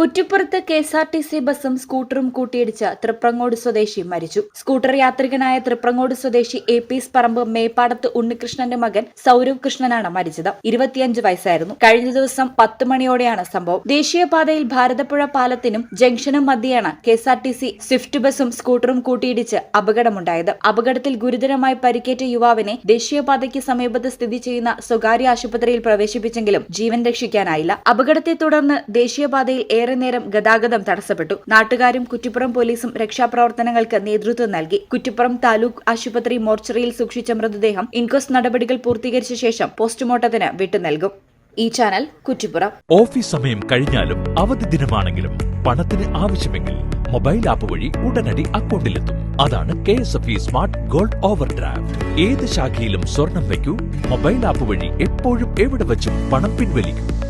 കുറ്റിപ്പുറത്ത് K S R T C ബസും സ്കൂട്ടറും കൂട്ടിയിടിച്ച് തൃപ്രങ്ങോട് സ്വദേശി മരിച്ചു. സ്കൂട്ടർ യാത്രികനായ തൃപ്രങ്ങോട് സ്വദേശി എ പീസ് പറമ്പ് മേപ്പാടത്ത് ഉണ്ണികൃഷ്ണന്റെ മകൻ സൗരവ് കൃഷ്ണനാണ് മരിച്ചത്. ഇരുപത്തിയഞ്ച് വയസ്സായിരുന്നു. കഴിഞ്ഞ ദിവസം പത്ത് മണിയോടെയാണ് സംഭവം. ദേശീയപാതയിൽ ഭാരതപ്പുഴ പാലത്തിനും ജംഗ്ഷനും മധ്യയാണ് K S R T C swift ബസും സ്കൂട്ടറും കൂട്ടിയിടിച്ച് അപകടമുണ്ടായത്. അപകടത്തിൽ ഗുരുതരമായി പരിക്കേറ്റ യുവാവിനെ ദേശീയപാതയ്ക്ക് സമീപത്ത് സ്ഥിതി ചെയ്യുന്ന സ്വകാര്യ ആശുപത്രിയിൽ പ്രവേശിപ്പിച്ചെങ്കിലും ജീവൻ രക്ഷിക്കാനായില്ല. അപകടത്തെ തുടർന്ന് ദേശീയപാതയിൽ ഏറെ നേരം ഗതാഗതം തടസ്സപ്പെട്ടു. നാട്ടുകാരും കുറ്റിപ്പുറം പോലീസും രക്ഷാപ്രവർത്തനങ്ങൾക്ക് നേതൃത്വം നൽകി. കുറ്റിപ്പുറം താലൂക്ക് ആശുപത്രി മോർച്ചറിയിൽ സൂക്ഷിച്ച മൃതദേഹം ഇൻക്വസ്റ്റ് നടപടികൾ പൂർത്തീകരിച്ച ശേഷം പോസ്റ്റ്മോർട്ടത്തിന് വിട്ടു നൽകും. ഈ ചാനൽ കുറ്റിപ്പുറം. ഓഫീസ് സമയം കഴിഞ്ഞാലും അവധി ദിനമാണെങ്കിലും പണത്തിന് ആവശ്യമെങ്കിൽ മൊബൈൽ ആപ്പ് വഴി ഉടനടി അക്കൗണ്ടിലെത്തും. അതാണ് K S F E smart gold overdraft ഏത് ശാഖയിലും സ്വർണം വയ്ക്കൂ. മൊബൈൽ ആപ്പ് വഴി എപ്പോഴും എവിടെ വച്ചും പണം പിൻവലിക്കൂ.